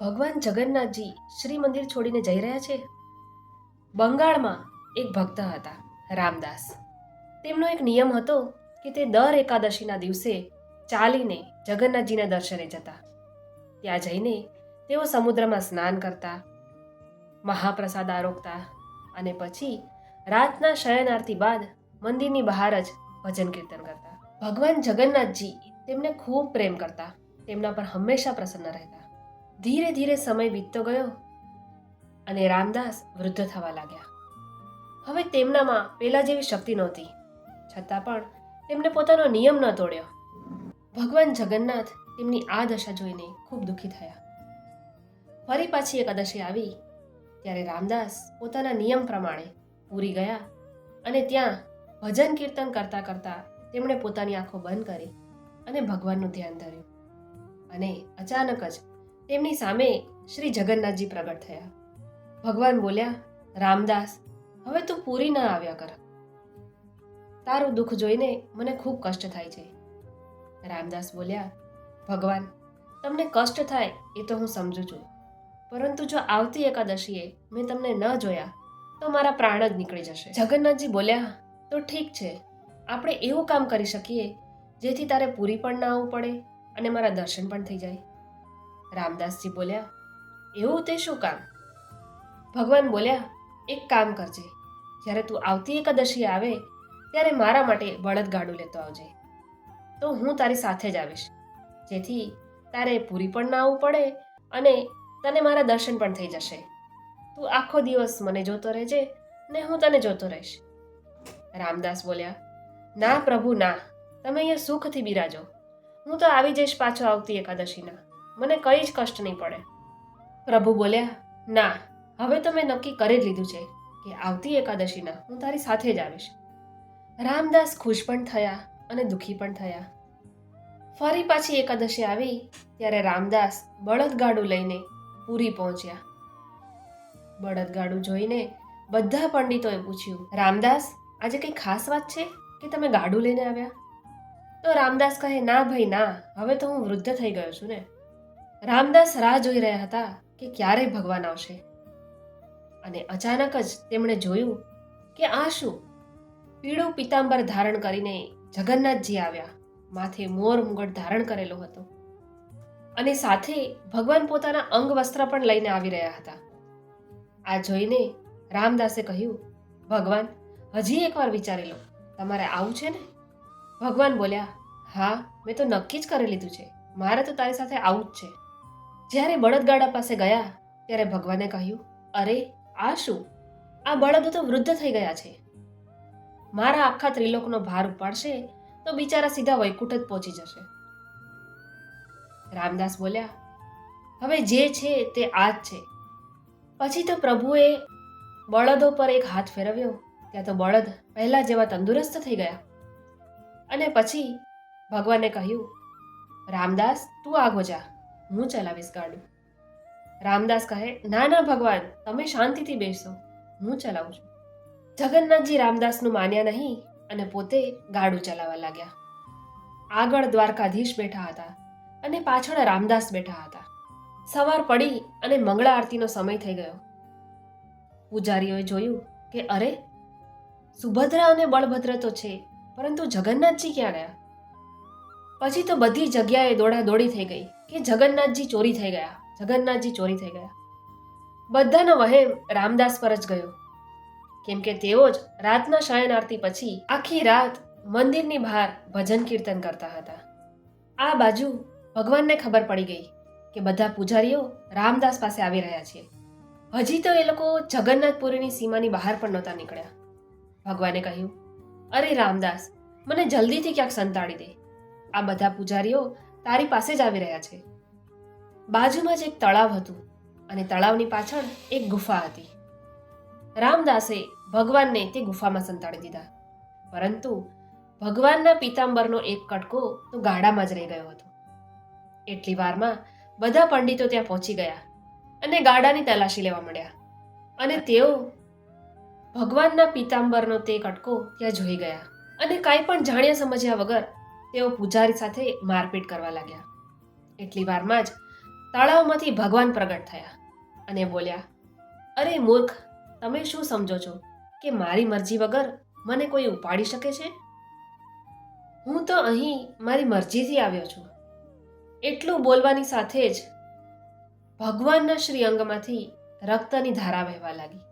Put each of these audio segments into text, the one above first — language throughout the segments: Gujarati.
ભગવાન જગન્નાથજી શ્રી મંદિર છોડીને જઈ રહ્યા છે? બંગાળમાં એક ભક્ત હતા, રામદાસ. તેમનો એક નિયમ હતો કે તે દર એકાદશીના દિવસે ચાલીને જગન્નાથજીના દર્શને જતા. ત્યાં જઈને તેઓ સમુદ્રમાં સ્નાન કરતા, મહાપ્રસાદ આરોગતા અને પછી રાતના શયન બાદ મંદિરની બહાર જ ભજન કીર્તન કરતા. ભગવાન જગન્નાથજી તેમને ખૂબ પ્રેમ કરતા. તેમના પર હંમેશા પ્રસન્ન રહેતા. ધીરે ધીરે સમય વીતતો ગયો અને રામદાસ વૃદ્ધ થવા લાગ્યા. હવે તેમનામાં પેલા જેવી શક્તિ નહોતી. છતાં પણ તેમને પોતાનો નિયમ ન તોડ્યો. ભગવાન જગન્નાથ તેમની આ દશા જોઈને ખૂબ દુઃખી થયા. ફરી પાછી એકાદશી આવી, ત્યારે રામદાસ પોતાના નિયમ પ્રમાણે પૂરી ગયા અને ત્યાં ભજન કીર્તન કરતા કરતા તેમણે પોતાની આંખો બંધ કરી અને ભગવાનનું ધ્યાન ધર્યું. અને અચાનક જ તેમની સામે શ્રી જગન્નાથજી પ્રગટ થયા. ભગવાન બોલ્યા, રામદાસ, હવે તું પૂરી ના આવ્યા કર. તારું દુઃખ જોઈને મને ખૂબ કષ્ટ થાય છે. રામદાસ બોલ્યા, ભગવાન, તમને કષ્ટ થાય એ તો હું સમજુ છું. પરંતુ જો આવતી એકાદશીએ મેં તમને ન જોયા, તો મારા પ્રાણ જ નીકળી જશે. જગન્નાથજી બોલ્યા, તો ઠીક છે. આપણે એવું કામ કરી શકીએ, જેથી તારે પૂરી પણ ના આવવું પડે અને મારા દર્શન પણ થઈ જાય. રામદાસજી બોલ્યા, એવું તે શું કામ? ભગવાન બોલ્યા, એક કામ કરજે. જ્યારે તું આવતી એકાદશી આવે, ત્યારે મારા માટે બળદ ગાડું લેતો આવજે. તો હું તારી સાથે જ આવીશ. જેથી તારે પૂરી પણ ના આવવું પડે અને તને મારા દર્શન પણ થઈ જશે. તું આખો દિવસ મને જોતો રહેજે ને હું તને જોતો રહીશ. રામદાસ બોલ્યા, ના પ્રભુ, ના. તમે અહીંયા સુખથી બિરાજો. હું તો આવી જઈશ પાછો આવતી એકાદશીના. મને કંઈ જ કષ્ટ નહીં પડે. પ્રભુ બોલ્યા, ના, હવે તો મેં નક્કી કરી જ લીધું છે કે આવતી એકાદશીના હું તારી સાથે જ આવીશ. રામદાસ ખુશ પણ થયા અને દુઃખી પણ થયા. ફરી પાછી એકાદશી આવી, ત્યારે રામદાસ બળદગાડું લઈને પૂરી પહોંચ્યા. બળદગાડું જોઈને બધા પંડિતોએ પૂછ્યું, રામદાસ, આજે કંઈ ખાસ વાત છે કે તમે ગાડું લઈને આવ્યા? તો રામદાસ કહે, ના ભાઈ, ના, હવે તો હું વૃદ્ધ થઈ ગયો છું ને. રામદાસ રાહ જોઈ રહ્યા હતા કે ક્યારે ભગવાન આવશે. અને અચાનક જ તેમણે જોયું કે આ શું? પીળું પિતાંબર ધારણ કરીને જગન્નાથજી આવ્યા. માથે મોર મુગટ ધારણ કરેલો હતો. અને સાથે ભગવાન પોતાના અંગ વસ્ત્ર પણ લઈને આવી રહ્યા હતા. આ જોઈને રામદાસે કહ્યું, ભગવાન, હજી એકવાર વિચારી લો. તમારે આવું છે ને? ભગવાન બોલ્યા, હા, મેં તો નક્કી જ કરી લીધું છે. મારે તો તારી સાથે આવું જ છે. જ્યારે બળદગાડા પાસે ગયા, ત્યારે ભગવાને કહ્યું, અરે, આ શું? આ બળદો તો વૃદ્ધ થઈ ગયા છે. મારા આખા ત્રિલોકનો ભાર ઉપાડશે, તો બિચારા સીધા વૈકુંઠ જ પહોંચી જશે. રામદાસ બોલ્યા, હવે જે છે તે આ જ છે. પછી તો પ્રભુએ બળદો પર એક હાથ ફેરવ્યો, ત્યાં તો બળદ પહેલા જેવા તંદુરસ્ત થઈ ગયા. અને પછી ભગવાને કહ્યું, રામદાસ, તું આગો જા. હું ચલાવીશ ગાડું. રામદાસ કહે, ના ના, ભગવાન, તમે શાંતિથી બેસો. હું ચલાવું છું. જગન્નાથજી રામદાસનું માન્યા નહીં અને પોતે ગાડું ચલાવવા લાગ્યા. આગળ દ્વારકાધીશ બેઠા હતા અને પાછળ રામદાસ બેઠા હતા. સવાર પડી અને મંગળા આરતીનો સમય થઈ ગયો. પૂજારીઓએ જોયું કે, અરે, સુભદ્રા અને બળભદ્ર તો છે, પરંતુ જગન્નાથજી ક્યાં ગયા? પછી તો બધી જગ્યાએ દોડા દોડી થઈ ગઈ કે જગન્નાથજી ચોરી થઈ ગયા, જગન્નાથજી ચોરી થઈ ગયા. બધાનો વહેમ રામદાસ પર જ ગયો. કેમ કે તેઓ જ રાતના શયન આરતી પછી આખી રાત મંદિરની બહાર ભજન કીર્તન કરતા હતા. આ બાજુ ભગવાનને ખબર પડી ગઈ કે બધા પૂજારીઓ રામદાસ પાસે આવી રહ્યા છે. હજી તો એ લોકો જગન્નાથપુરીની સીમાની બહાર પણ નહોતા નીકળ્યા. ભગવાને કહ્યું, અરે રામદાસ, મને જલ્દીથી ક્યાંક સંતાડી દે. આ બધા પૂજારીઓ તારી પાસે જ આવી રહ્યા છે. બાજુમાં જ એક તળાવ હતું અને તળાવની પાછળ એક ગુફા હતી. રામદાસે ભગવાનને તે ગુફામાં સંતાડી દીધા. પરંતુ ભગવાનના પિતાંબરનો એક કટકો તો ગાડામાં જ રહી ગયો હતો. એટલી વારમાં બધા પંડિતો ત્યાં પહોંચી ગયા અને ગાડાની તલાશી લેવા માંડ્યા. અને તેઓ ભગવાનના પિતાંબરનો તે કટકો ત્યાં જોઈ ગયા અને કાંઈ પણ જાણ્યા સમજ્યા વગર તેઓ પૂજારી સાથે મારપીટ કરવા લાગ્યા. એટલી વારમાં જ તળાવમાંથી ભગવાન પ્રગટ થયા અને બોલ્યા, અરે મૂર્ખ, તમે શું સમજો છો કે મારી મરજી વગર મને કોઈ ઉપાડી શકે છે? હું તો અહીં મારી મરજીથી આવ્યો છું. એટલું બોલવાની સાથે જ ભગવાનના શ્રી અંગમાંથી રક્તની ધારા વહેવા લાગી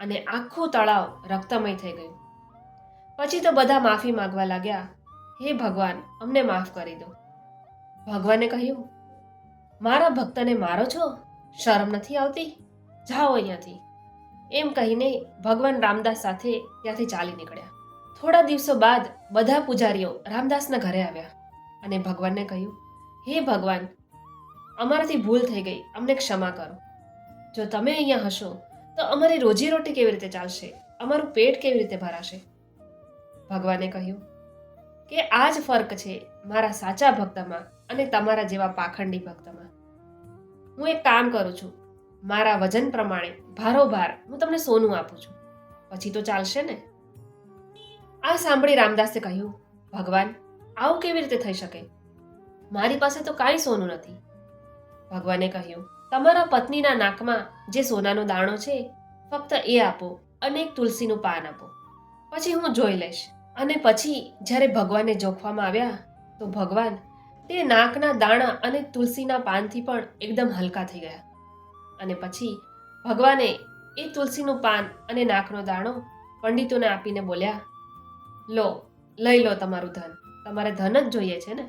અને આખું તળાવ રક્તમય થઈ ગયું. પછી તો બધા માફી માંગવા લાગ્યા હે ભગવાન, અમને માફ કરી દો. ભગવાને કહ્યું, મારા ભક્તને મારો છો? શરમ નથી આવતી? જાઓ અહીંયાથી. એમ કહીને ભગવાન રામદાસ સાથે ત્યાંથી ચાલી નીકળ્યા. થોડા દિવસો બાદ બધા પૂજારીઓ રામદાસના ઘરે આવ્યા અને ભગવાનને કહ્યું, હે ભગવાન, અમારાથી ભૂલ થઈ ગઈ, અમને ક્ષમા કરો. જો તમે અહીંયા હશો, તો અમારી રોજીરોટી કેવી રીતે ચાલશે? અમારું પેટ કેવી રીતે ભરાશે? ભગવાને કહ્યું કે આ જ ફર્ક છે મારા સાચા ભક્તમાં અને તમારા જેવા પાખંડી ભક્તમાં. હું એક કામ કરું છું. મારા વજન પ્રમાણે ભારોભાર હું તમને સોનું આપું છું. પછી તો ચાલશે ને? આ સાંભળી રામદાસે કહ્યું, ભગવાન, આવું કેવી રીતે થઈ શકે? મારી પાસે તો કાંઈ સોનું નથી. ભગવાને કહ્યું, તમારા પત્નીના નાકમાં જે સોનાનો દાણો છે, ફક્ત એ આપો અને એક તુલસીનું પાન આપો. પછી હું જોઈ લઈશ. અને પછી જ્યારે ભગવાનને જોખવામાં આવ્યા, તો ભગવાન તે નાકના દાણા અને તુલસીના પાનથી પણ એકદમ હલકા થઈ ગયા. અને પછી ભગવાને એ તુલસીનું પાન અને નાકનો દાણો પંડિતોને આપીને બોલ્યા, લો, લઈ લો તમારું ધન. તમારે ધન જ જોઈએ છે ને?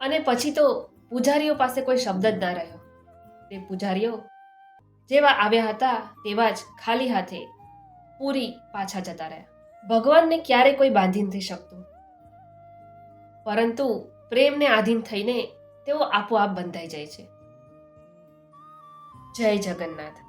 અને પછી તો પૂજારીઓ પાસે કોઈ શબ્દ જ ના રહ્યો. તે પૂજારીઓ જેવા આવ્યા હતા, તેવા જ ખાલી હાથે પૂરી પાછા જતા રહ્યા. ભગવાનને ક્યારે કોઈ બાંધી નથી શકતું? પરંતુ પ્રેમને આધીન થઈને તેઓ આપોઆપ બંધાઈ જાય છે. જય જગન્નાથ.